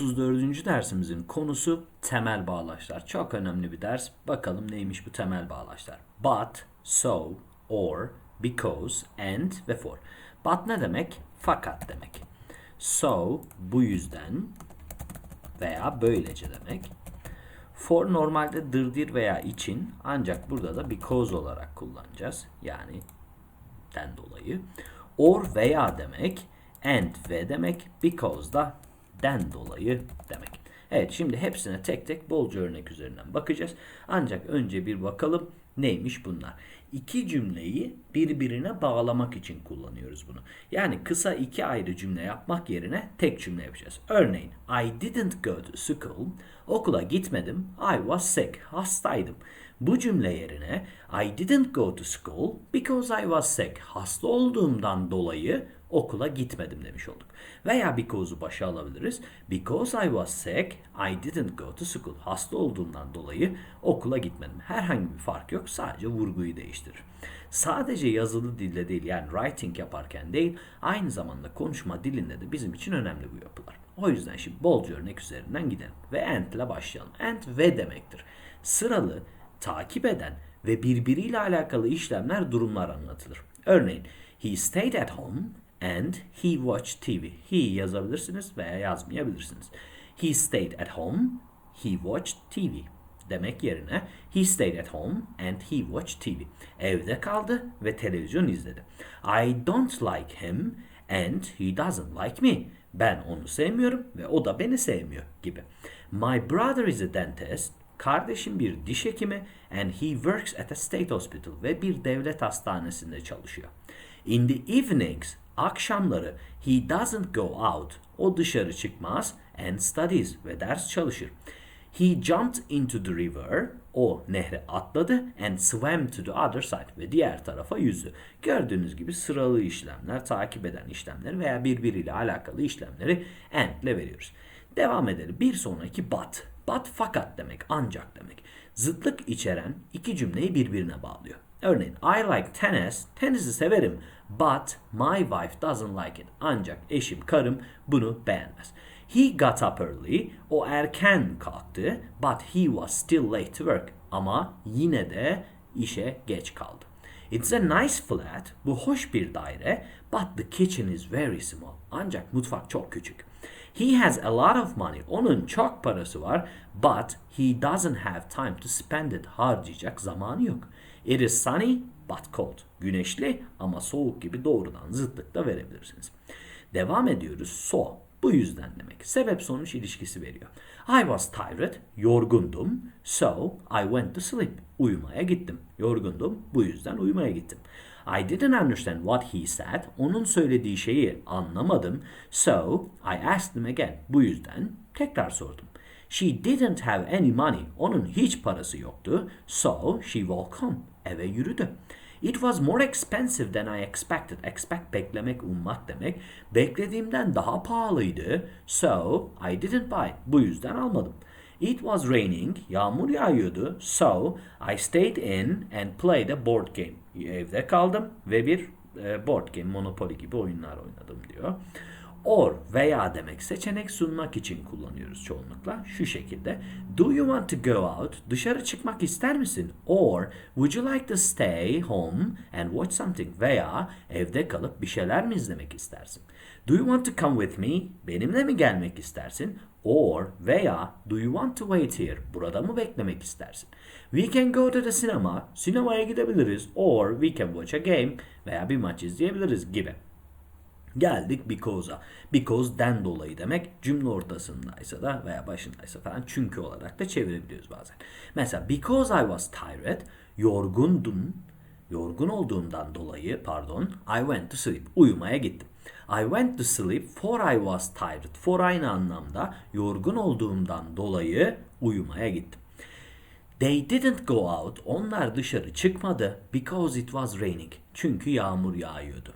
34. dersimizin konusu temel bağlaçlar. Çok önemli bir ders. Bakalım neymiş bu temel bağlaçlar. But, so, or, because, and ve for. But ne demek? Fakat demek. So, bu yüzden veya böylece demek. For normalde dırdır veya için ancak burada da because olarak kullanacağız. Yani den dolayı. Or veya demek. And ve demek. Because da den dolayı demek. Evet şimdi hepsine tek tek bolca örnek üzerinden bakacağız. Ancak önce bir bakalım neymiş bunlar. İki cümleyi birbirine bağlamak için kullanıyoruz bunu. Yani kısa iki ayrı cümle yapmak yerine tek cümle yapacağız. Örneğin I didn't go to school. Okula gitmedim. I was sick. Hastaydım. Bu cümle yerine I didn't go to school because I was sick. Hasta olduğumdan dolayı okula gitmedim demiş olduk. Veya because'u başa alabiliriz. Because I was sick, I didn't go to school. Hasta olduğumdan dolayı okula gitmedim. Herhangi bir fark yok. Sadece vurguyu değiştirir. Sadece yazılı dilde değil yani writing yaparken değil aynı zamanda konuşma dilinde de bizim için önemli bu yapılar. O yüzden şimdi bolca örnek üzerinden gidelim. Ve and ile başlayalım. And ve demektir. Sıralı, takip eden ve birbiriyle alakalı işlemler, durumlar anlatılır. Örneğin, he stayed at home and he watched TV. He yazabilirsiniz veya yazmayabilirsiniz. He stayed at home, he watched TV demek yerine he stayed at home and he watched TV. Evde kaldı ve televizyon izledi. I don't like him and he doesn't like me. Ben onu sevmiyorum ve o da beni sevmiyor gibi. My brother is a dentist. Kardeşim bir diş hekimi and he works at a state hospital ve bir devlet hastanesinde çalışıyor. In the evenings, akşamları he doesn't go out. O dışarı çıkmaz and studies ve ders çalışır. He jumped into the river. O nehre atladı and swam to the other side ve diğer tarafa yüzdü. Gördüğünüz gibi sıralı işlemler, takip eden işlemleri veya birbiriyle alakalı işlemleri and ile veriyoruz. Devam edelim. Bir sonraki but. But fakat demek, ancak demek. Zıtlık içeren iki cümleyi birbirine bağlıyor. Örneğin I like tennis, tenisi severim but my wife doesn't like it. Ancak eşim, karım bunu beğenmez. He got up early, o erken kalktı but he was still late to work. Ama yine de işe geç kaldı. It's a nice flat, bu hoş bir daire but the kitchen is very small. Ancak mutfak çok küçük. He has a lot of money. Onun çok parası var. But he doesn't have time to spend it. Harcayacak zamanı yok. It is sunny but cold. Güneşli ama soğuk gibi doğrudan zıtlıkla verebilirsiniz. Devam ediyoruz. So. Bu yüzden demek. Sebep sonuç ilişkisi veriyor. I was tired. Yorgundum. So I went to sleep. Uyumaya gittim. Yorgundum. Bu yüzden uyumaya gittim. I didn't understand what he said. Onun söylediği şeyi anlamadım. So I asked him again. Bu yüzden tekrar sordum. She didn't have any money. Onun hiç parası yoktu. So she walked home. Eve yürüdü. It was more expensive than I expected. Expect beklemek, ummak demek. Beklediğimden daha pahalıydı. So I didn't buy. Bu yüzden almadım. It was raining. Yağmur yağıyordu. So I stayed in and played a board game. Evde kaldım ve bir e, board game, Monopoly gibi oyunlar oynadım diyor. Or veya demek seçenek sunmak için kullanıyoruz çoğunlukla. Şu şekilde. Do you want to go out? Dışarı çıkmak ister misin? Or would you like to stay home and watch something? Veya evde kalıp bir şeyler mi izlemek istersin? Do you want to come with me? Benimle mi gelmek istersin? Or veya do you want to wait here? Burada mı beklemek istersin? We can go to the cinema. Sinemaya gidebiliriz. Or we can watch a game. Veya bir maç izleyebiliriz gibi. Geldik because'a. Because den dolayı demek cümle ortasındaysa da veya başındaysa falan çünkü olarak da çevirebiliyoruz bazen. Mesela because I was tired, yorgundum, yorgun olduğumdan dolayı pardon, I went to sleep, uyumaya gittim. I went to sleep for I was tired. For aynı anlamda yorgun olduğumdan dolayı uyumaya gittim. They didn't go out. Onlar dışarı çıkmadı because it was raining. Çünkü yağmur yağıyordu.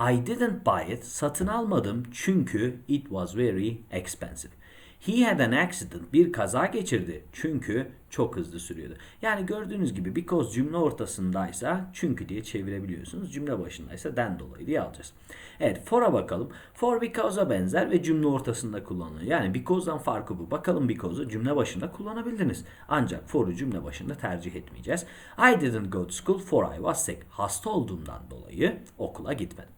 I didn't buy it. Satın almadım çünkü it was very expensive. He had an accident. Bir kaza geçirdi. Çünkü çok hızlı sürüyordu. Yani gördüğünüz gibi because cümle ortasındaysa çünkü diye çevirebiliyorsunuz. Cümle başındaysa den dolayı diye alacağız. Evet for'a bakalım. For because'a benzer ve cümle ortasında kullanılıyor. Yani because'dan farkı bu. Bakalım because'u cümle başında kullanabildiniz. Ancak for'u cümle başında tercih etmeyeceğiz. I didn't go to school for I was sick. Hasta olduğumdan dolayı okula gitmedim.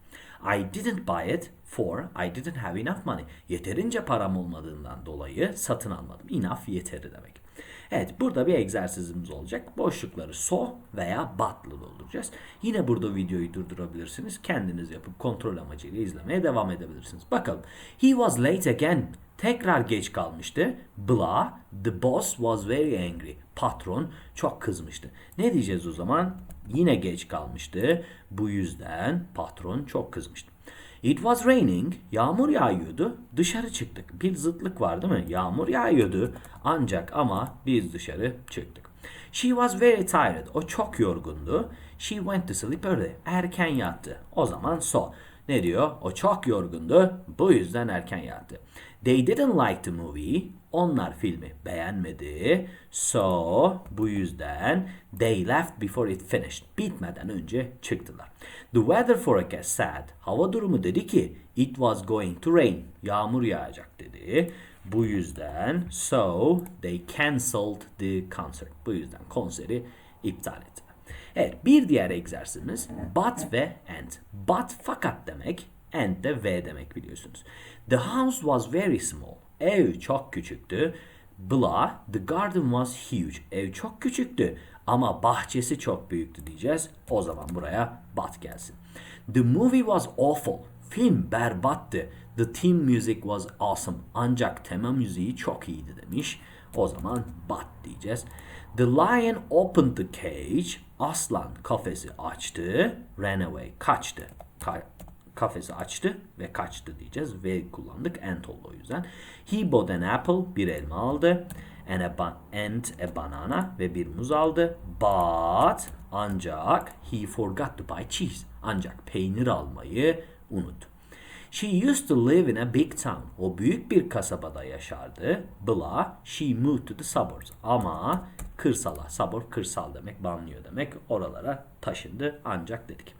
I didn't buy it for I didn't have enough money. Yeterince param olmadığından dolayı satın almadım. Enough yeteri demek. Evet burada bir egzersizimiz olacak. Boşlukları so veya but'la dolduracağız. Yine burada videoyu durdurabilirsiniz. Kendiniz yapıp kontrol amacıyla izlemeye devam edebilirsiniz. Bakalım. He was late again. Tekrar geç kalmıştı. Blah. The boss was very angry. Patron çok kızmıştı. Ne diyeceğiz o zaman? Yine geç kalmıştı. Bu yüzden patron çok kızmıştı. It was raining. Yağmur yağıyordu. Dışarı çıktık. Bir zıtlık var değil mi? Yağmur yağıyordu. Ancak ama biz dışarı çıktık. She was very tired. O çok yorgundu. She went to sleep early. Erken yattı. O zaman so. Ne diyor? O çok yorgundu. Bu yüzden erken yattı. They didn't like the movie. Onlar filmi beğenmedi. So bu yüzden they left before it finished. Bitmeden önce çıktılar. The weather forecast said. Hava durumu dedi ki it was going to rain. Yağmur yağacak dedi. Bu yüzden so they cancelled the concert. Bu yüzden konseri iptal ettiler. Evet bir diğer egzersizimiz but ve and. But fakat demek and de ve demek biliyorsunuz. The house was very small. Ev çok küçüktü. Blah, the garden was huge. Ev çok küçüktü ama bahçesi çok büyüktü diyeceğiz. O zaman buraya but gelsin. The movie was awful. Film berbattı. The theme music was awesome. Ancak tema müziği çok iyiydi demiş. O zaman but diyeceğiz. The lion opened the cage. Aslan kafesi açtı. Ran away. Kaçtı. Ka- kafesi açtı ve kaçtı diyeceğiz. Ve kullandık. And oldu o yüzden. He bought an apple. Bir elma aldı. And a, ba- and a banana. Ve bir muz aldı. But ancak he forgot to buy cheese. Ancak peynir almayı unuttu. She used to live in a big town. O büyük bir kasabada yaşardı. Blah, she moved to the suburbs. Ama kırsala, suburb kırsal demek, banliyö demek. Oralara taşındı ancak dedik.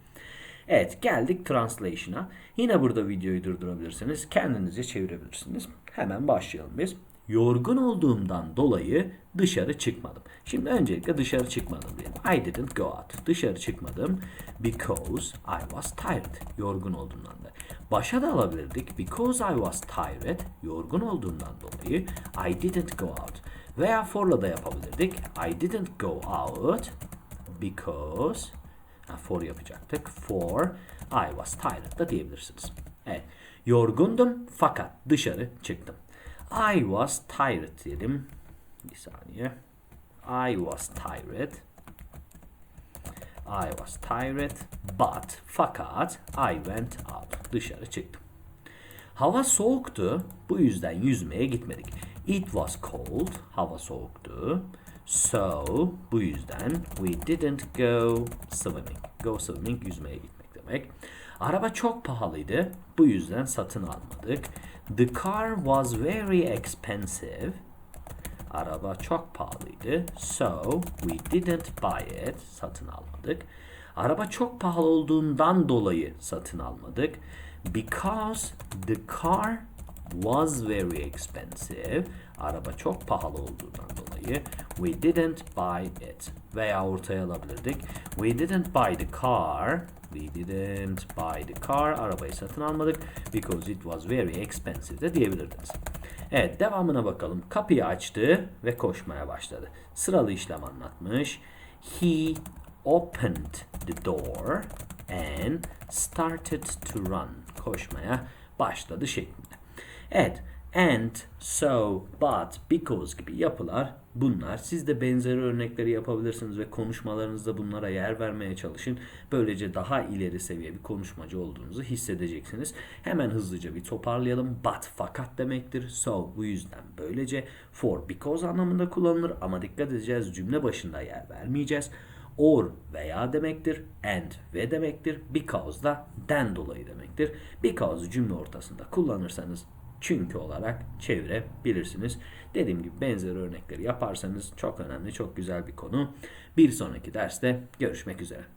Evet geldik translation'a. Yine burada videoyu durdurabilirsiniz. Kendinizce çevirebilirsiniz. Hemen başlayalım biz. Yorgun olduğumdan dolayı dışarı çıkmadım. Şimdi öncelikle dışarı çıkmadım diyelim. I didn't go out. Dışarı çıkmadım because I was tired. Yorgun olduğumdan da. Başa da alabilirdik. Because I was tired. Yorgun olduğumdan dolayı I didn't go out. Veya for'la da yapabilirdik. I didn't go out because for yapacaktık. For I was tired da diyebilirsiniz. Evet. Yorgundum fakat dışarı çıktım. I was tired dedim. Bir saniye. I was tired. I was tired but fakat I went out. Dışarı çıktım. Hava soğuktu. Bu yüzden yüzmeye gitmedik. It was cold. Hava soğuktu. So bu yüzden we didn't go swimming. Go swimming yüzmeye gitmek demek. Araba çok pahalıydı. Bu yüzden satın almadık. The car was very expensive. Araba çok pahalıydı. So we didn't buy it. Satın almadık. Araba çok pahalı olduğundan dolayı satın almadık. Because the car was very expensive. Araba çok pahalı olduğundan dolayı we didn't buy it. Veya ortaya alabilirdik. We didn't buy the car. We didn't buy the car. Arabayı satın almadık. Because it was very expensive de diyebilirdiniz. Evet devamına bakalım. Kapıyı açtı ve koşmaya başladı. Sıralı işlem anlatmış. He opened the door and started to run. Koşmaya başladı şeklinde. Evet. And, so, but, because gibi yapılar bunlar. Siz de benzeri örnekleri yapabilirsiniz ve konuşmalarınızda bunlara yer vermeye çalışın. Böylece daha ileri seviye bir konuşmacı olduğunuzu hissedeceksiniz. Hemen hızlıca bir toparlayalım. But fakat demektir. So bu yüzden böylece for because anlamında kullanılır ama dikkat edeceğiz cümle başında yer vermeyeceğiz. Or veya demektir. And ve demektir. Because da den dolayı demektir. Because cümle ortasında kullanırsanız çünkü olarak çevirebilirsiniz. Dediğim gibi benzer örnekleri yaparsanız çok önemli, çok güzel bir konu. Bir sonraki derste görüşmek üzere.